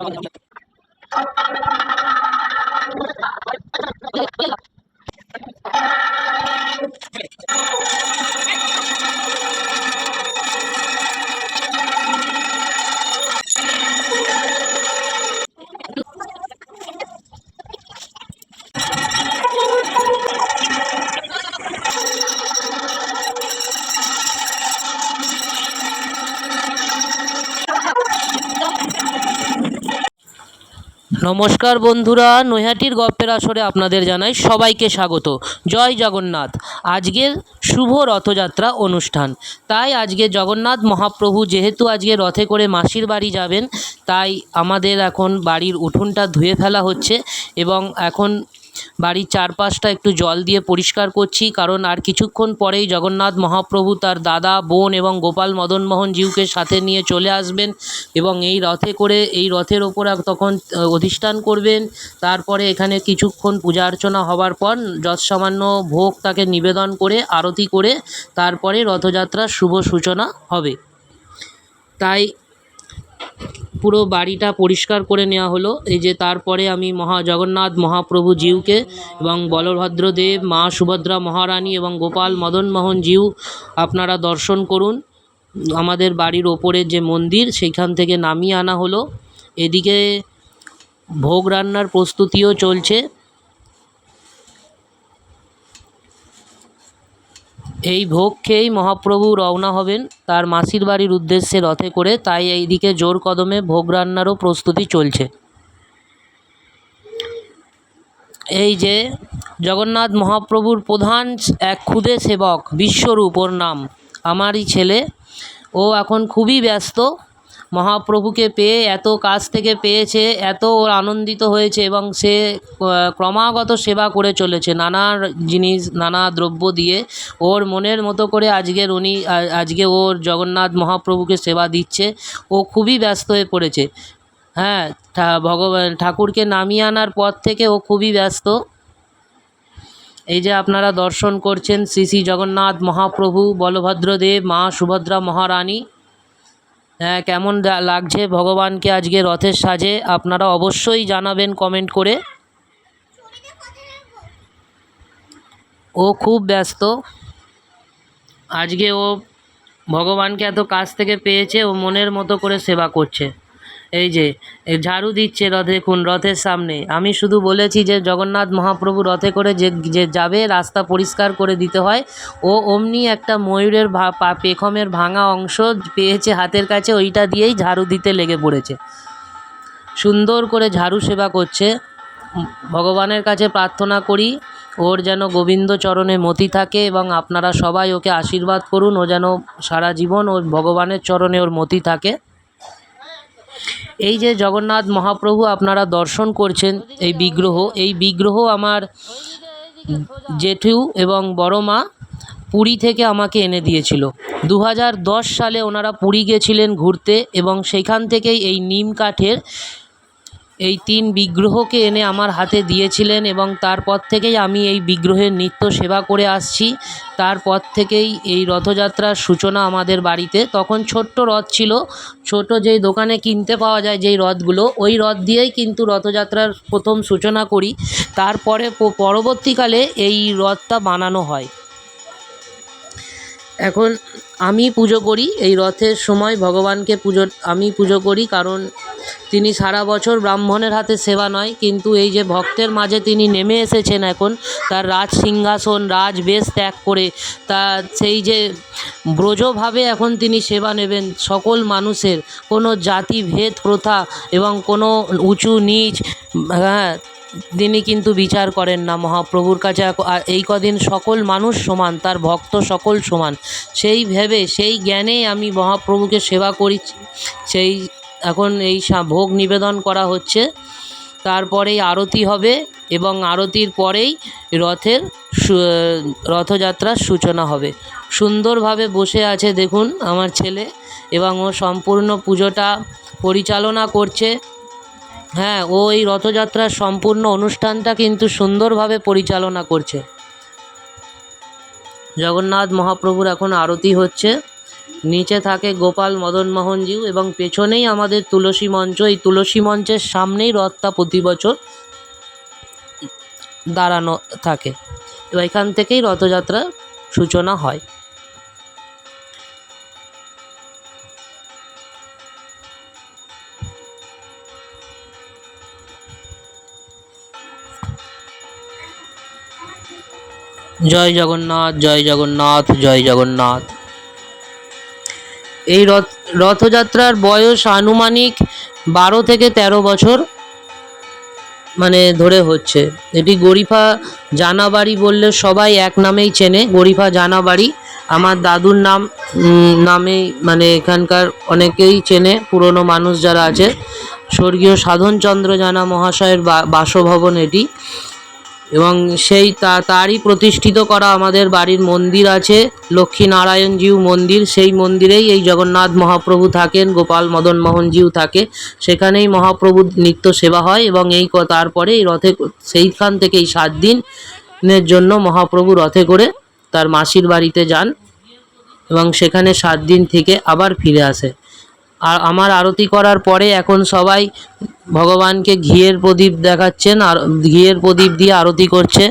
Thank you. নমস্কার বন্ধুরা, নৈহাটির গপ্পের আসরে আপনাদের জানাই সবাইকে স্বাগত। জয় জগন্নাথ। আজকের শুভ রথযাত্রা অনুষ্ঠান। তাই আজকে জগন্নাথ মহাপ্রভু যেহেতু আজকে রথে করে মাসির বাড়ি যাবেন, তাই আমাদের এখন বাড়ির উঠোনটা ধুয়ে ফেলা হচ্ছে এবং এখন বাড়ির চারপাশটা একটু জল দিয়ে পরিষ্কার করছি, কারণ আর কিছুক্ষণ পরেই জগন্নাথ মহাপ্রভু তার দাদা, বোন এবং গোপাল মদনমোহন জিউকে সাথে নিয়ে চলে আসবেন এবং এই রথে করে, এই রথের ওপর তখন অধিষ্ঠান করবেন। তারপরে এখানে কিছুক্ষণ পূজা অর্চনা হবার পর যৎসামান্য ভোগ তাকে নিবেদন করে, আরতি করে তারপরে রথযাত্রার শুভ সূচনা হবে। তাই পুরো বাড়িটা পরিষ্কার করে নেওয়া হলো। এই যে তারপরে আমি মহা জগন্নাথ মহাপ্রভু জিউকে এবং বলভদ্রদেব, মা সুভদ্রা মহারানী এবং গোপাল মদনমোহন জিউ আপনারা দর্শন করুন। আমাদের বাড়ির ওপরের যে মন্দির, সেইখান থেকে নামিয়ে আনা হলো। এদিকে ভোগ রান্নার প্রস্তুতিও চলছে। এই ভোগ খেয়েই মহাপ্রভু রওনা হবেন। তার মাসির বাড়ির উদ্দেশ্যে রথে করে তাই এইদিকে জোর কদমে ভোগ রান্নারও প্রস্তুতি চলছে। এই যে জগন্নাথ মহাপ্রভুর প্রধান এক ক্ষুদে সেবক, বিশ্বরূপ ওর নাম। আমারই ছেলে। ও এখন খুবই ব্যস্ত। মহাপ্রভুকে পেয়ে, এত কাছ থেকে পেয়েছে, এত ওর আনন্দিত হয়েছে এবং সে ক্রমাগত সেবা করে চলেছে। নানা জিনিস, নানা দ্রব্য দিয়ে ওর মনের মতো করে আজকের উনি আজকে ওর জগন্নাথ মহাপ্রভুকে সেবা দিচ্ছে। ও খুবই ব্যস্ত হয়ে পড়েছে। হ্যাঁ ভগবান ঠাকুরকে নামিয়ে আনার পর থেকে ও খুবই ব্যস্ত। এই যে আপনারা দর্শন করছেন শ্রী শ্রী জগন্নাথ মহাপ্রভু, বলভদ্রদেব, মা সুভদ্রা মহারানী। কেমন লাগছে ভগবানকে আজকে রথের সাজে, আপনারা অবশ্যই জানাবেন কমেন্ট করে। ও খুব ব্যস্ত। আজকে ও ভগবানকে এত কাছ থেকে পেয়েছে, ও মনের মতো করে সেবা করছে। এই যে ঝাড়ু দিচ্ছে রথে, দেখুন, রথের সামনে। আমি শুধু বলেছি যে, জগন্নাথ মহাপ্রভু রথে করে যে যে যাবে, রাস্তা পরিষ্কার করে দিতে হয়। ও অমনি একটা ময়ূরের ভা পেখমের ভাঙা অংশ পেয়েছে হাতের কাছে, ওইটা দিয়েই ঝাড়ু দিতে লেগে পড়েছে। সুন্দর করে ঝাড়ু সেবা করছে। ভগবানের কাছে প্রার্থনা করি, ওর যেন গোবিন্দ চরণে মতি থাকে এবং আপনারা সবাই ওকে আশীর্বাদ করুন, ও যেন সারা জীবন ওর ভগবানের চরণে ওর মতি থাকে। এই যে জগন্নাথ মহাপ্রভু আপনারা দর্শন করছেন এই বিগ্রহ এই বিগ্রহ আমার জেঠু এবং বড় মা পুরী থেকে আমাকে এনে দিয়েছিল। দু হাজার দশ সালে ওনারা পুরী গেছিলেন ঘুরতে এবং সেইখান থেকেই এই নিম কাঠের এই তিন বিগ্রহকে এনে আমার হাতে দিয়েছিলেন এবং তারপর থেকেই আমি এই বিগ্রহের নিত্য সেবা করে আসছি। তারপর থেকেই এই রথযাত্রার সূচনা আমাদের বাড়িতে। তখন ছোট্ট রথ ছিল। ছোট যেই দোকানে কিনতে পাওয়া যায় যেই রথগুলো, ওই রথ দিয়েই কিন্তু রথযাত্রার প্রথম সূচনা করি। তারপরে পরবর্তীকালে এই রথটা বানানো হয়। এখন আমি পুজো করি, এই রথের সময় ভগবানকে পুজো, আমি পুজো করি কারণ তিনি সারা বছর ব্রাহ্মণের হাতে সেবা নয়, কিন্তু এই যে ভক্তের মাঝে তিনি নেমে এসেছেন এখন, তার রাজ সিংহাসন রাজবেশ ত্যাগ করে, তা সেই যে ব্রজভাবে এখন তিনি সেবা নেবেন সকল মানুষের, কোনো জাতি ভেদ প্রথা এবং কোনো উঁচু নিচ হ্যাঁ তিনি কিন্তু বিচার করেন না, মহাপ্রভুর কাছে এই কদিন সকল মানুষ সমান, তার ভক্ত সকল সমান। সেই ভেবে, সেই জ্ঞানেই আমি মহাপ্রভুকে সেবা করি সেই এখন এই ভোগ নিবেদন করা হচ্ছে। তারপরেই আরতি হবে এবং আরতির পরেই রথের রথযাত্রার সূচনা হবে। সুন্দরভাবে বসে আছে, দেখুন, আমার ছেলে এবং ও সম্পূর্ণ পুজোটা পরিচালনা করছে। হ্যাঁ ও এই রথযাত্রার সম্পূর্ণ অনুষ্ঠানটা কিন্তু সুন্দরভাবে পরিচালনা করছে। জগন্নাথ মহাপ্রভুর এখন আরতি হচ্ছে। নিচে থাকে গোপাল মদন মোহনজিউ এবং পেছনেই আমাদের তুলসী মঞ্চ। এই তুলসী মঞ্চের সামনেই রথটা প্রতি বছর দাঁড়ানো থাকে। তো এখান থেকেই রথযাত্রার সূচনা হয়। জয় জগন্নাথ জয় জগন্নাথ জয় জগন্নাথ। এই রথ, রথযাত্রার বয়স আনুমানিক বারো থেকে তেরো বছর মানে ধরে হচ্ছে। এটি গরিফা জানাবাড়ি বললে সবাই এক নামেই চেনে, গরিফা জানাবাড়ি। আমার দাদুর নাম নামেই মানে এখানকার অনেকেই চেনে, পুরনো মানুষ যারা আছে। স্বর্গীয় সাধনচন্দ্র জানা মহাশয়ের বাসভবন এটি। এবং সেই তা- তারই প্রতিষ্ঠিত করা আমাদের বাড়ির মন্দির আছে, লক্ষ্মীনারায়ণজিউ মন্দির। সেই মন্দিরেই এই জগন্নাথ মহাপ্রভু থাকেন, গোপাল মদন মোহনজিউ থাকে। সেখানেই মহাপ্রভুর নিত্য সেবা হয় এবং এই তারপরে এই রথে, সেইখান থেকে এই সাত দিনের জন্য মহাপ্রভু রথে করে তার মাসির বাড়িতে যান এবং সেখানে সাত দিন থেকে আবার ফিরে আসে। আর আমার আরতি করার পরে এখন সবাই ভগবানকে ঘিয়ের প্রদীপ দেখাচ্ছেন আর ঘিয়ের প্রদীপ দিয়ে আরতি করছে।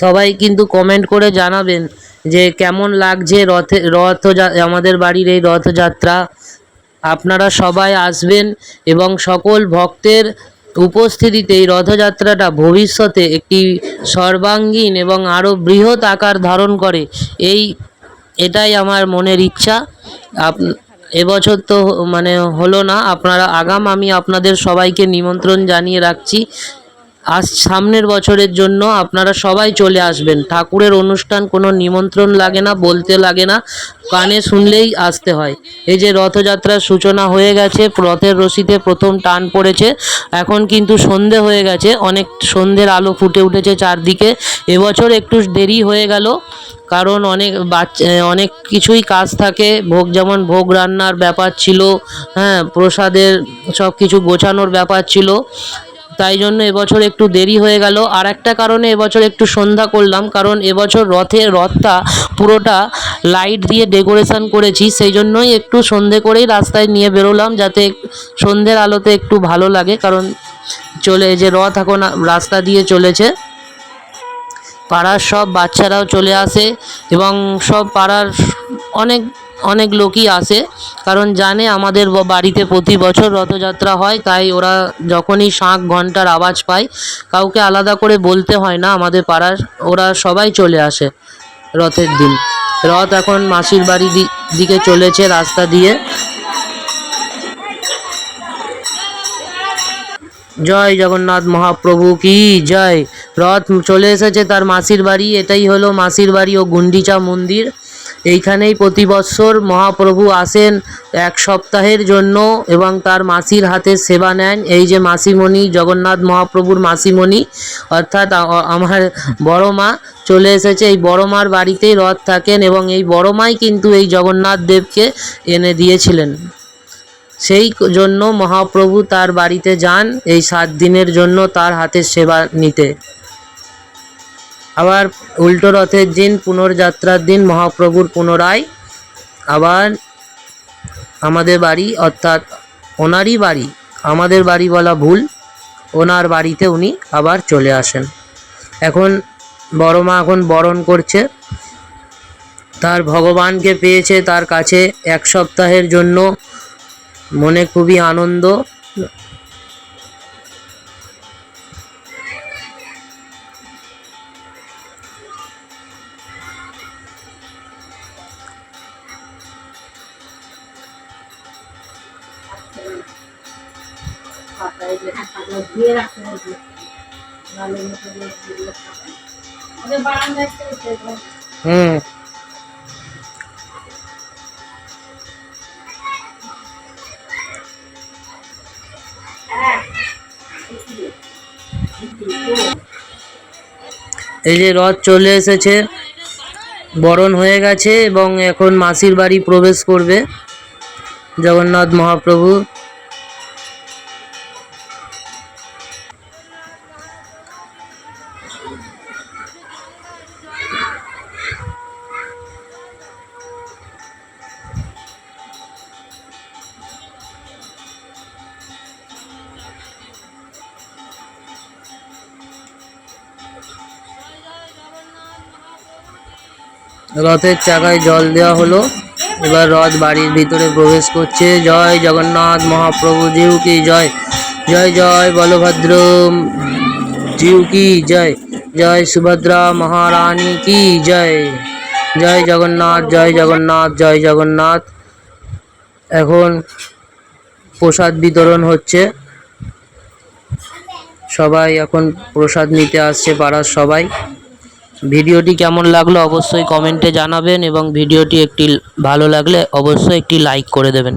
সবাই কিন্তু কমেন্ট করে জানাবেন যে কেমন লাগছে রথে, রথ আমাদের বাড়ির এই রথযাত্রা। আপনারা সবাই আসবেন এবং সকল ভক্তের উপস্থিতিতে এই রথযাত্রাটা ভবিষ্যতে একটি সর্বাঙ্গীন এবং আরও বৃহৎ আকার ধারণ করে। এই, এটাই আমার মনের ইচ্ছা। আপ, এবছর তো মানে হলো না। আপনারা, আগাম আমি আপনাদের সবাইকে নিমন্ত্রণ জানিয়ে রাখছি। আজ সামনের বছরের জন্য আপনারা সবাই চলে আসবেন। ঠাকুরের অনুষ্ঠান কোনো নিমন্ত্রণ লাগে না, বলতে লাগে না, কানে শুনলেই আসতে হয়। এই যে রথযাত্রার সূচনা হয়ে গেছে, রথের রশিতে প্রথম টান পড়েছে। এখন কিন্তু সন্ধে হয়ে গেছে, অনেক সন্ধ্যের আলো ফুটে উঠেছে চারদিকে। এবছর একটু দেরি হয়ে গেল, কারণ অনেক বাচ্চা অনেক কিছুই কাজ থাকে। ভোগ যেমন ভোগ রান্নার ব্যাপার ছিল হ্যাঁ প্রসাদের সব কিছু গোছানোর ব্যাপার ছিল। তাই জন্য এবছর একটু দেরি হয়ে গেল। আর একটা কারণে এবছর একটু সন্ধ্যা করলাম, কারণ এবছর রথের রথটা পুরোটা লাইট দিয়ে ডেকোরেশন করেছি, সেই জন্যই একটু সন্ধে করেই রাস্তায় নিয়ে বেরোলাম, যাতে সন্ধ্যের আলোতে একটু ভালো লাগে, কারণ চলে যে রথ এখন রাস্তা দিয়ে চলেছে, পাড়ার সব বাচ্চারাও চলে আসে, এবং সব পাড়ার অনেক অনেক লোকই আসে, কারণ জানে আমাদের বাড়িতে প্রতি বছর রথযাত্রা হয়, তাই ওরা যখনই শাঁখ ঘণ্টার আওয়াজ পায়, কাউকে আলাদা করে বলতে হয় না আমাদের পাড়ার, ওরা সবাই চলে আসে রথের দিন। রথ এখন মাসির বাড়ি দিকে চলেছে রাস্তা দিয়ে। জয় জগন্নাথ মহাপ্রভু কি জয়। রথ চলে এসেছে তার মাসির বাড়ি, এটাই হলো মাসির বাড়ি ও গুন্ডিচা মন্দির। এইখানেই প্রতি বৎসর মহাপ্রভু আসেন এক সপ্তাহের জন্য এবং তার মাসির হাতে সেবা নেন। এই যে মাসিমণি, জগন্নাথ মহাপ্রভুর মাসিমণি, অর্থাৎ আমার বড় মা চলে এসেছে। এই বড় মার বাড়িতেই রথ থাকেন এবং এই বড় মাই কিন্তু এই জগন্নাথ দেবকে এনে দিয়েছিলেন। সেই জন্য মহাপ্রভু তার বাড়িতে যান। এই সাত দিনের জন্য তার হাতে সেবা নিতে। আবার উল্টো রথের দিন পুনর্যাত্রার দিন মহাপ্রভুর পুনরায় আবার আমাদের বাড়ি, অর্থাৎ ওনারই বাড়ি, আমাদের বাড়ি বলা ভুল, ওনার বাড়িতে উনি আবার চলে আসেন। এখন বড় মা এখন বরণ করছে। তার ভগবানকে পেয়েছে, তার কাছে এক সপ্তাহের জন্য মনে খুবই আনন্দ। হুম। এই যে রথ চলে এসেছে, বরণ হয়ে গেছে এবং এখন মাসির বাড়ি প্রবেশ করবে জগন্নাথ মহাপ্রভু। রথের চাকায় জল দেওয়া হলো। এবার রথ বাড়ির ভিতরে প্রবেশ করছে। জয় জগন্নাথ মহাপ্রভু, জিউ কি জয়? জয় জয় বলভদ্র, জিউ কি জয়? জয় সুভদ্রা মহারানী কি জয়? জয় জগন্নাথ জয় জগন্নাথ জয় জগন্নাথ। এখন প্রসাদ বিতরণ হচ্ছে। সবাই এখন প্রসাদ নিতে আসছে পাড়ার সবাই। ভিডিওটি কেমন লাগল অবশ্যই কমেন্টে জানাবেন এবং ভিডিওটি একটি ভালো লাগলে অবশ্যই একটি লাইক করে দেবেন।